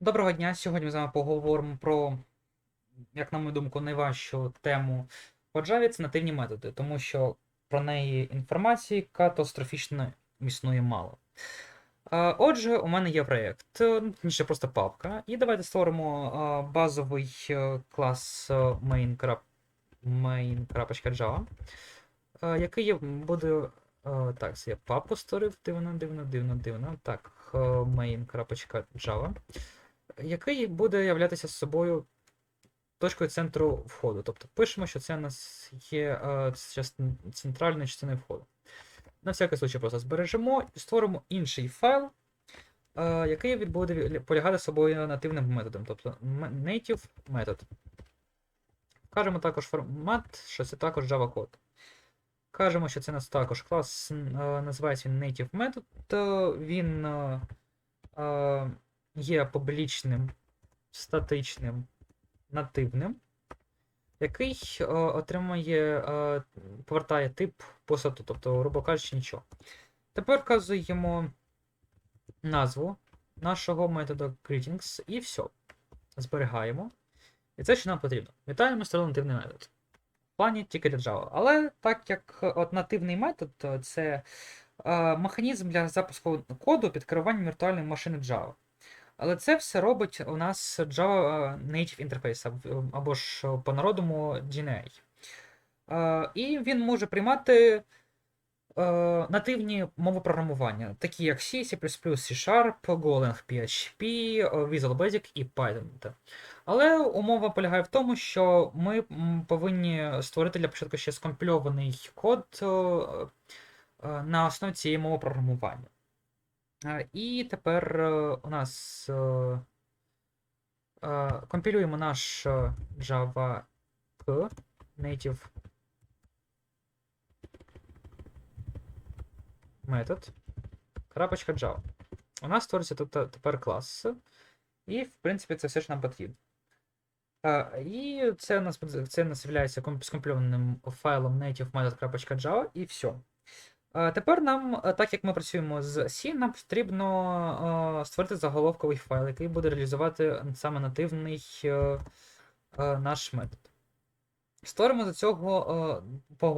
Доброго дня! Сьогодні ми з вами поговоримо про, як на мою думку, найважчу тему по Java це нативні методи, тому що про неї інформації катастрофічно існує мало. Отже, у мене є проєкт, е, ну, просто папка, і давайте створимо базовий е, клас е, main.java, який буде. Так, я папку створив, дивно, дивно, дивно, дивно. Так, main.java який буде являтися собою точкою центру входу. Тобто пишемо, що це у нас є е, центральною частиною входу. На всякий случай просто збережемо і створимо інший файл, е, який буде полягати собою нативним методом, тобто native метод. Кажемо також формат, що це також Java код. Кажемо, що це у нас також клас, е, називається він native метод. то Він є публічним, статичним, нативним, який е, отримує, е, повертає тип посаду, тобто, грубо кажучи, нічого. Тепер вказуємо назву нашого методу greetings і все. Зберігаємо. І це що нам потрібно. Вітаємо створили нативний метод. В плані тільки для Java. Але так як е, от нативний метод то це е, механізм для запуску коду під керуванням віртуальної машини Java. Але це все робить у нас Java е, Native Interface, або ж по народному DNA. Е, І він може приймати е, нативні мови програмування, такі як C, C++, C-Sharp, Golang PHP, е, Visual Basic і Python. Але умова полягає в тому, що ми повинні створити для початку ще скомпільований код е, е, на основі цієї мови програмування. І тепер е, у нас е, е, компілюємо наш Java K native метод. Крапочка Java. У нас створюється тут тепер клас. І, в принципі, це все, що нам потрібно. І це у нас це у нас є скомпільованим файлом native method.java і все. Тепер нам, е, так як ми працюємо з C, нам потрібно е, створити заголовковий файл, який буде реалізувати саме нативний е, наш метод. Створимо до цього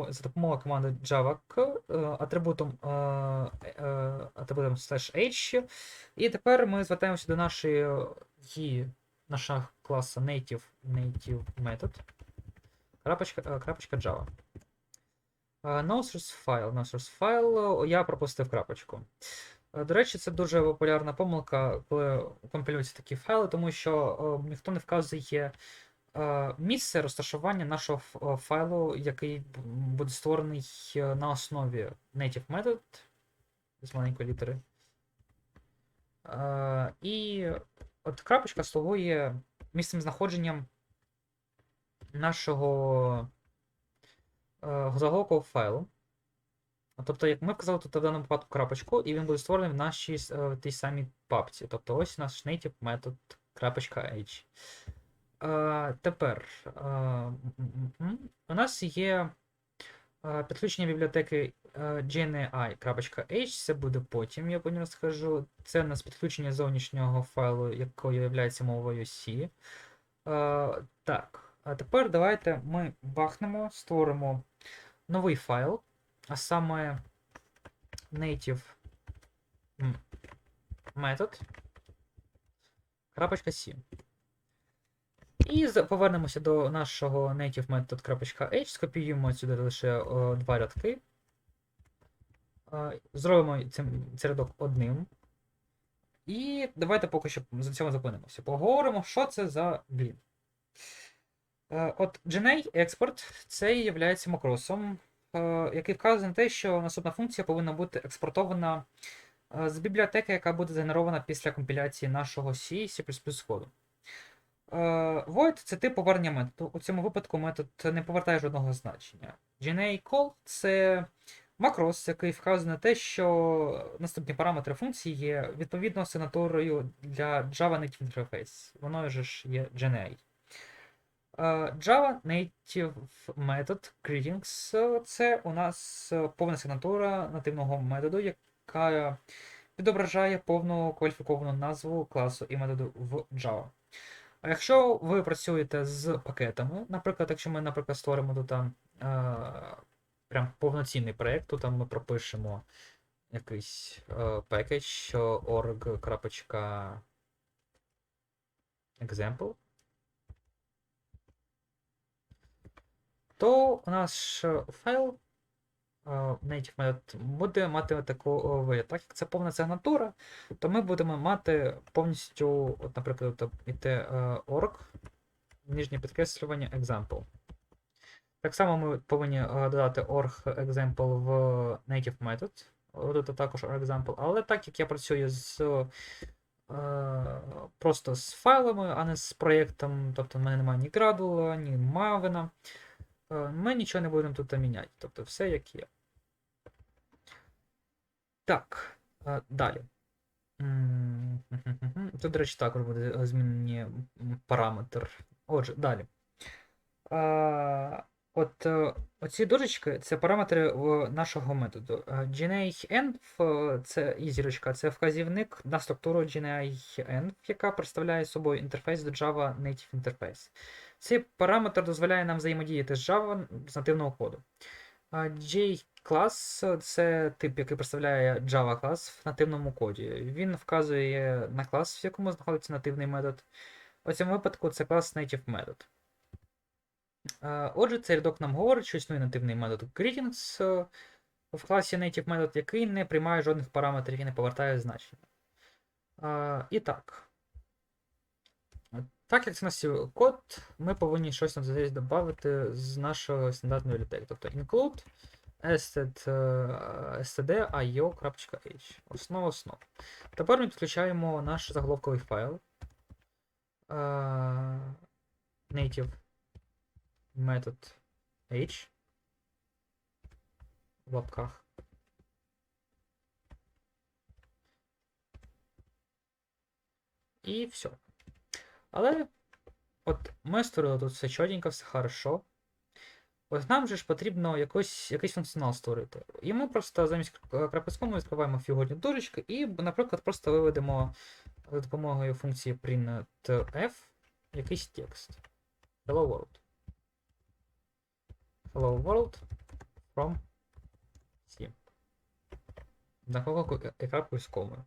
за допомогою команди java е, атрибутом, атрибутом slash h. І тепер ми звертаємося до нашої нашого класу native, native method. Крапочка, крапочка Java. Е, No source file, no file, я пропустив крапочку. Е, До речі, це дуже популярна помилка, коли компілюються такі файли, тому що е, ніхто не вказує е, місце розташування нашого е, файлу, який буде створений е, на основі native method з маленької літери. Е, І от крапочка слугує місцем знаходженням нашого е, заголовкового файлу. Тобто, як ми вказали тут в даному випадку крапочку, і він буде створений в нашій е, тій самій папці. Тобто ось наш native метод .h. Е, тепер у нас є підключення бібліотеки GNI.h, це буде потім, я потім розкажу. Це у нас підключення зовнішнього файлу, якою є мовою C. Так, а тепер давайте ми бахнемо, створимо новий файл, а саме native метод. .c. І повернемося до нашого native method.h, скопіюємо сюди лише о, два рядки. Зробимо цей рядок одним. І давайте поки що за цьому зупинимося. Поговоримо, що це за блін. Е, От GNA експорт це є макросом, е, який вказує на те, що наступна функція повинна бути експортована е, з бібліотеки, яка буде згенерована після компіляції нашого C C коду. Void це тип повернення методу. У цьому випадку метод не повертає жодного значення. GNA call це макрос, який вказує на те, що наступні параметри функції є відповідно сигнатурою для Java Native Interface. Воно ж є GNA. Е, Java Native Method Greetings е, це у нас е, повна сигнатура нативного методу, яка відображає повну кваліфіковану назву класу і методу в Java. А якщо ви працюєте з пакетами, наприклад, якщо ми, наприклад, створимо тут там прям повноцінний проєкт, то там ми пропишемо якийсь пекедж org.example, то у нас е, файл е, native буде мати таку вигляд. Так як це повна сигнатура, то ми будемо мати повністю, от, наприклад, іти е, org, нижнє підкреслювання example. Так само ми повинні е, додати org example в native метод. Тут також org example. Але так як я працюю з е, просто з файлами, а не з проєктом, тобто в мене немає ні градула, ні е, ми нічого не будемо тут міняти. Тобто все як є. Так, е, далі. Тут, до речі, також буде е, змінені параметр. Отже, далі. От е, оці дужечки це параметри е, нашого методу. Е, GNA-N це і зірочка, це вказівник на структуру GNA-N, яка представляє собою інтерфейс до Java Native Interface. Цей параметр дозволяє нам взаємодіяти з Java з нативного коду. J-клас це тип, який представляє Java клас в нативному коді. Він вказує на клас, в якому знаходиться нативний метод. У цьому випадку це клас Native Method. Отже, цей рядок нам говорить, що існує нативний метод greetings е, в класі native method, який не приймає жодних параметрів і не повертає значення. І так. Так як це нас код, ми повинні щось здесь додати з нашої стандартної бібліотеки. Тобто include е, std.io.h. Основа основ. Тепер ми підключаємо наш заголовковий файл. е, Native метод h в лапках. І все. Але от ми створили тут все чотенько, все хорошо. Ось нам же ж потрібно якось, якийсь функціонал створити. І ми просто замість крапецькому відкриваємо фігурні дужечки і, наприклад, просто виведемо за допомогою функції printf якийсь текст. Hello world. Hello world from C. Заголовок і крапкою з комою.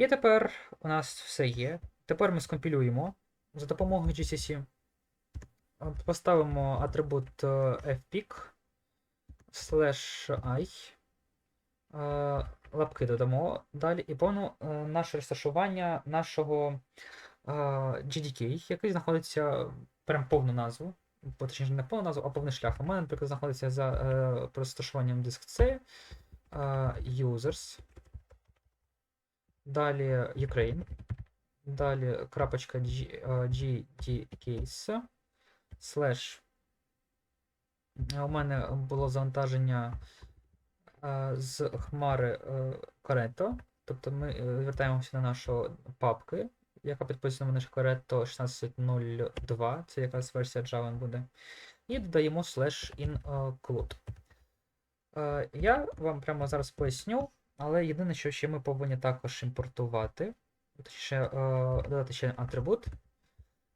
І тепер у нас все є. Тепер ми скомпілюємо за допомогою GCC. Поставимо атрибут е, fpic slash i. Е, Лапки додамо далі і повно е, наше розташування нашого GDK, який знаходиться прям повну назву. Точніше, не повну назву, а повний шлях. У мене, наприклад, знаходиться за розташуванням диск C, users. Далі Ukraine. Далі крапочка G- е, GDCase. Слеш. У мене було завантаження е, з хмари е, Тобто ми е, вертаємося на нашу папки, яка підписана наш Corretto 16.02. Це якась версія Java буде. І додаємо slash include. Е, Я вам прямо зараз поясню, але єдине, що ще ми повинні також імпортувати. Точніше, е, додати ще атрибут.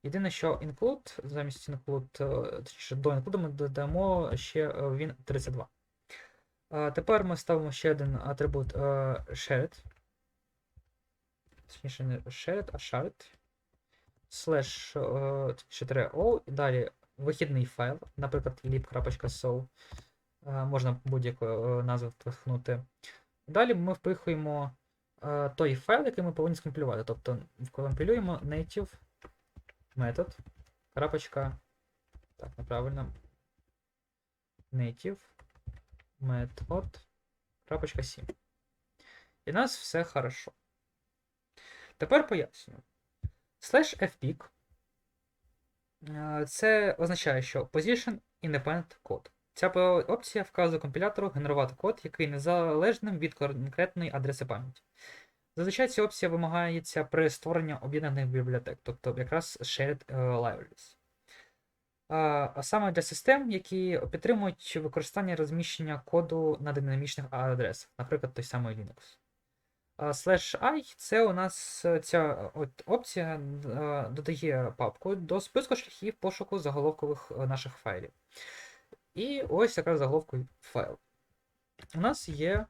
Єдине, що include, замість include, е, точніше, до include ми додамо ще е, він 32. Е, Тепер ми ставимо ще один атрибут shared. Точніше, не shared, а shared. Slash е, точніше, тире O, і далі вихідний файл, наприклад, lib.so. Можна будь-яку назву впихнути. Далі ми впихуємо е, той файл, який ми повинні скомпілювати. Тобто компілюємо native метод. Крапочка. Так, неправильно. Native method. Крапочка 7. І у нас все хорошо. Тепер поясню. Slash fpic. е, Це означає, що Position Independent Code. Ця опція вказує компілятору генерувати код, який незалежним від конкретної адреси пам'яті. Зазвичай ця опція вимагається при створенні об'єднаних бібліотек, тобто якраз shared е, libraries. А, саме для систем, які підтримують використання розміщення коду на динамічних адресах, наприклад, той самий Linux. Slash i це у нас е, ця е, от опція додає папку до списку шляхів пошуку заголовкових наших файлів. І ось якраз заголовковий файл. У нас є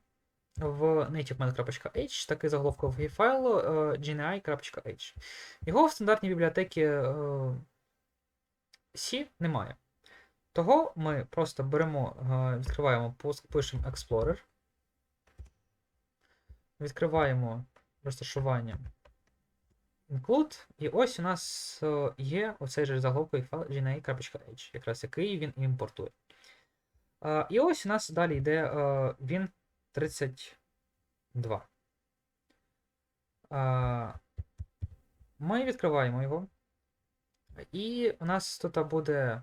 в nativemath.h такий заголовковий файл е, gni.h. Його в стандартній бібліотеці е, C немає. Того ми просто беремо, е, відкриваємо, пуск- пишемо Explorer, відкриваємо розташування include, і ось у нас є оцей же заголовковий файл gna.h, якраз який він імпортує. Е, І ось у нас далі йде е, він 32. Е, Ми відкриваємо його. І у нас тут буде.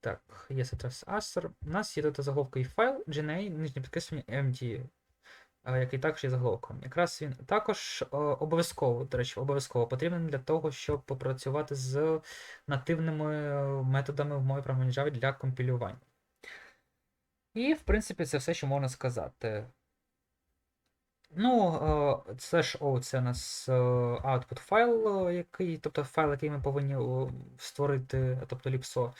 Так, є це Астер. У нас є тут заголовковий файл GNA, нижнє підкреслення MD, який також є заголовком. Якраз він також е, обов'язково, до речі, обов'язково потрібен для того, щоб попрацювати з нативними е, методами в мові програмування Java для компілювання. І, в принципі, це все, що можна сказати. Ну, е, slash O це у нас output файл, який, тобто файл, який ми повинні створити, тобто ліпсо.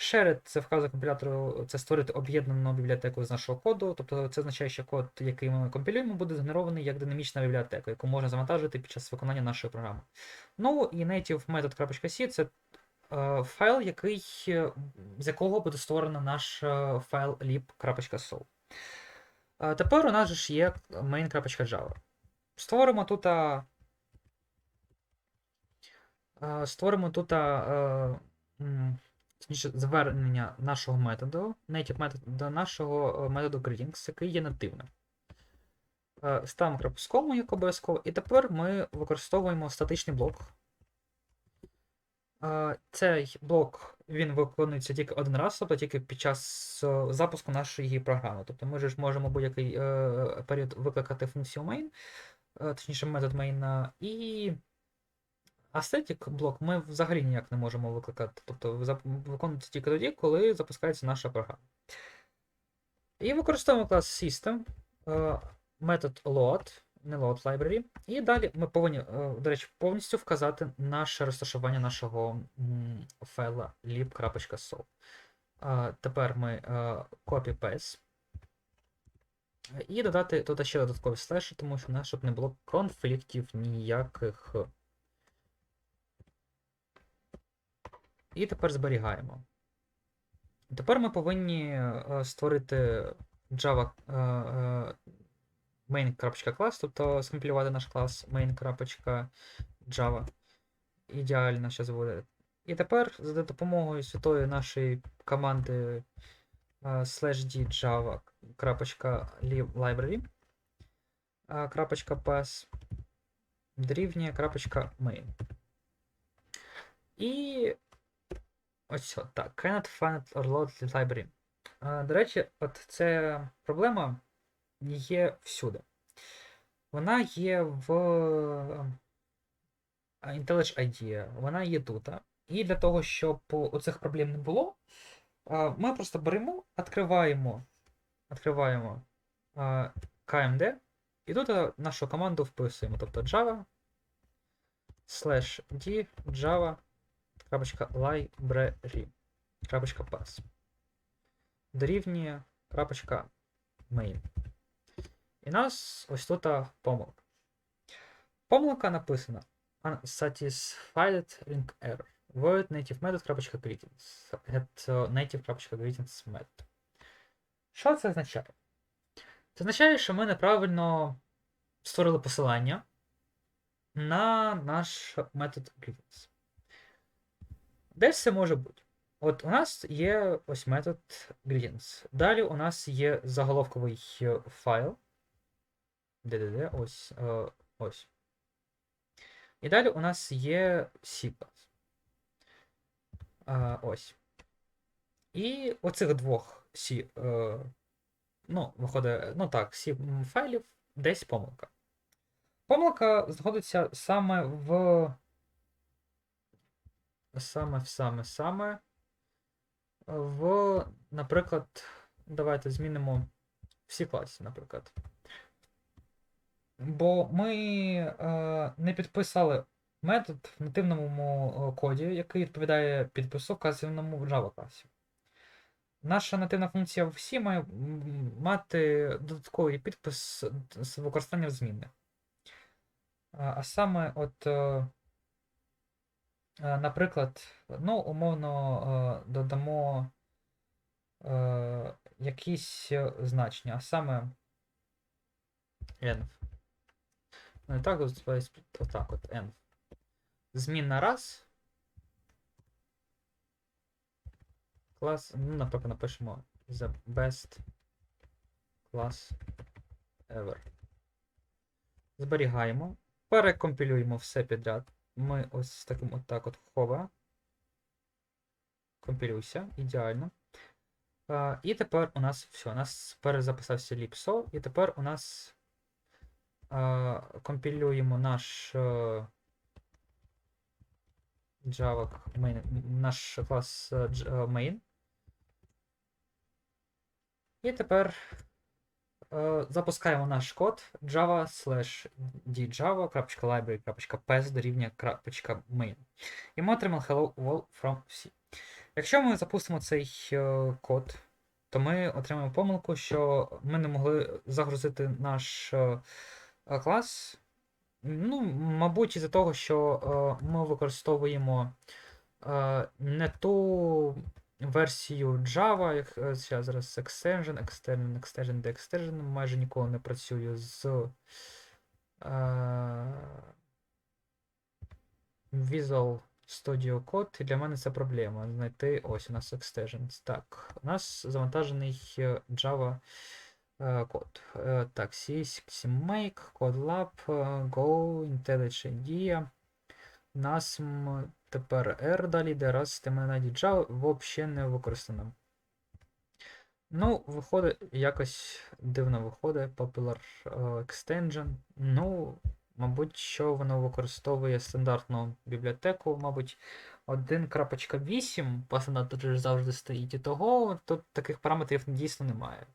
Shared це вказує компілятору, це створити об'єднану бібліотеку з нашого коду. Тобто це означає, що код, який ми компілюємо, буде згенерований як динамічна бібліотека, яку можна завантажити під час виконання нашої програми. Ну і native method.c це е, файл, який, е, з якого буде створено наш е, файл lib.so. А Тепер у нас ж є main.java. Створимо тут. а, а, Створимо тут. е, точніше, звернення нашого методу, native метод до нашого е, методу greetings, який є нативним. Е, Ставимо крапку з кому, як обов'язково, і тепер ми використовуємо статичний блок. Е, Цей блок він виконується тільки один раз, тобто тільки під час запуску нашої програми. Тобто ми ж можемо будь-який період викликати функцію main, точніше метод main, і aesthetic блок ми взагалі ніяк не можемо викликати. Тобто виконується тільки тоді, коли запускається наша програма. І використовуємо клас System, е, метод load, не load library. І далі ми повинні, е, до речі, повністю вказати наше розташування нашого файла lib.so. Е, Тепер ми copy-paste. І додати тут ще додаткові слеші, тому що у нас щоб не було конфліктів ніяких. І тепер зберігаємо. Тепер ми повинні е, створити Java е, е, main.class, тобто скомпілювати наш клас main.java. Ідеально зараз буде. І тепер за допомогою святої нашої команди slash d java.library е, pass дорівнює main. І ось от так. Cannot find or load library. До речі, от ця проблема є всюди. Вона є в IntelliJ IDEA, вона є тут. І для того, щоб оцих проблем не було, ми просто беремо, відкриваємо, відкриваємо KMD, і тут нашу команду вписуємо, тобто Java slash d java library pass дорівнює крапочка main. І нас ось тут помилка. Помилка написана unsatisfied link error. Void native method.greetings. Get native.greetings method. Що це означає? Це означає, що ми неправильно створили посилання на наш метод greetings. Де ж це може бути? От у нас є ось метод greetings. Далі у нас є заголовковий е, файл. Де-де-де, ось. е, ось. І далі у нас є C. Е, ось. І оцих двох е, ну, виходить, ну так, C файлів десь помилка. Помилка знаходиться саме в саме, саме, саме в, наприклад, давайте змінимо всі класи, наприклад. Бо ми е, не підписали метод в нативному е, коді, який відповідає підпису вказаному в Java класі. Наша нативна функція всі має мати додатковий підпис з використанням змінних. А, а саме, от, е, е, наприклад, ну, умовно, е, додамо е, якісь е, значення, а саме env. Ну і так, отак от env. Змінна раз. Клас, ну, наприклад, напишемо the best class ever. Зберігаємо. Перекомпілюємо все підряд. Ми ось таким от так от хова. Компілюйся, ідеально. А, і тепер у нас все. У нас перезаписався ліпсо, і тепер у нас а, компілюємо наш е, Java main, наш клас е, е, main. І тепер запускаємо наш код java slash djava.library.ps дорівнює крапочка main. І ми отримали hello world from C. Якщо ми запустимо цей е, код, то ми отримаємо помилку, що ми не могли загрузити наш е, е, клас. Ну, мабуть, із-за того, що е, ми використовуємо е, не ту версію Java, е, зараз extension, extension, extension, де extension, майже ніколи не працюю з е, Visual Studio Code, і для мене це проблема. Знайти ось у нас extensions. Так, у нас завантажений е, Java код. Так, C, Make, CodeLab, е, Go, IntelliJ IDEA. NASM, тепер R далі, де раз система Java взагалі не використано. Ну, виходить, якось дивно виходить. Popular е, Extension. Ну, мабуть, що воно використовує стандартну бібліотеку, мабуть, 1.8 по стандарту завжди стоїть. І того тут таких параметрів дійсно немає.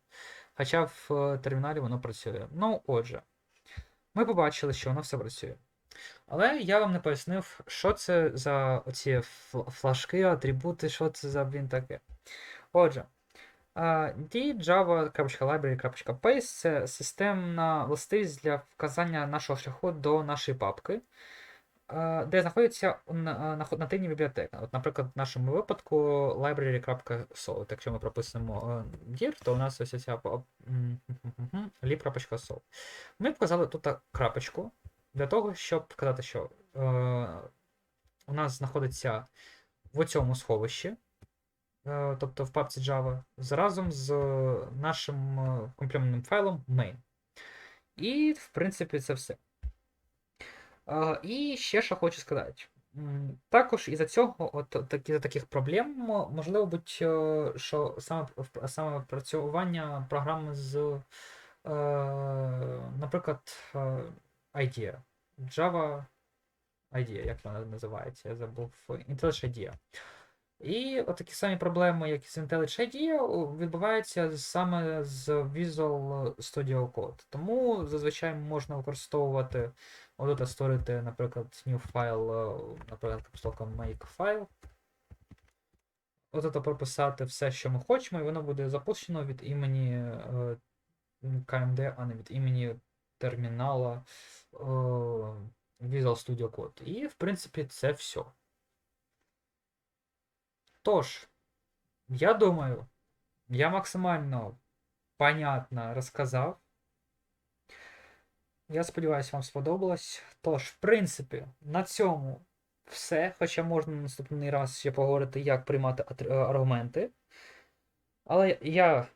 Хоча в е, терміналі воно працює. Ну, отже, ми побачили, що воно все працює. Але я вам не пояснив, що це за оці флажки, атрибути, що це за блін таке. Отже, djava.library.paste це системна властивість для вказання нашого шляху до нашої папки, де знаходиться на- на- нативні бібліотека. От, наприклад, в нашому випадку library.sol. Якщо ми прописуємо е, dir, то у нас ось ця па- Ми вказали тут крапочку для того, щоб показати, що е, у нас знаходиться в цьому сховищі, е, тобто в папці Java, разом з нашим е, комплементним файлом main. І, в принципі, це все. Е, і ще що хочу сказати. Також із-за цього, от за таких проблем, можливо будь, е, що саме, саме працювання програми з, е, наприклад, е, IDEA. Java IDEA, як вона називається, я забув. IntelliJ IDEA. І от такі самі проблеми, як і з IntelliJ IDEA, відбуваються саме з Visual Studio Code. Тому зазвичай можна використовувати, от створити, наприклад, new файл, е, наприклад, капслоком make file. От прописати все, що ми хочемо, і воно буде запущено від імені е, KMD, а не від імені термінала е, Visual Studio Code. І, в принципі, це все. Тож, я думаю, я максимально понятно розказав. Я сподіваюся, вам сподобалось. Тож, в принципі, на цьому все. Хоча можна наступний раз ще поговорити, як приймати е, аргументи. Але я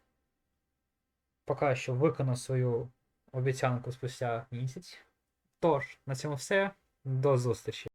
поки що виконав свою обіцянку спустя місяць. Тож, на цьому все. До зустрічі.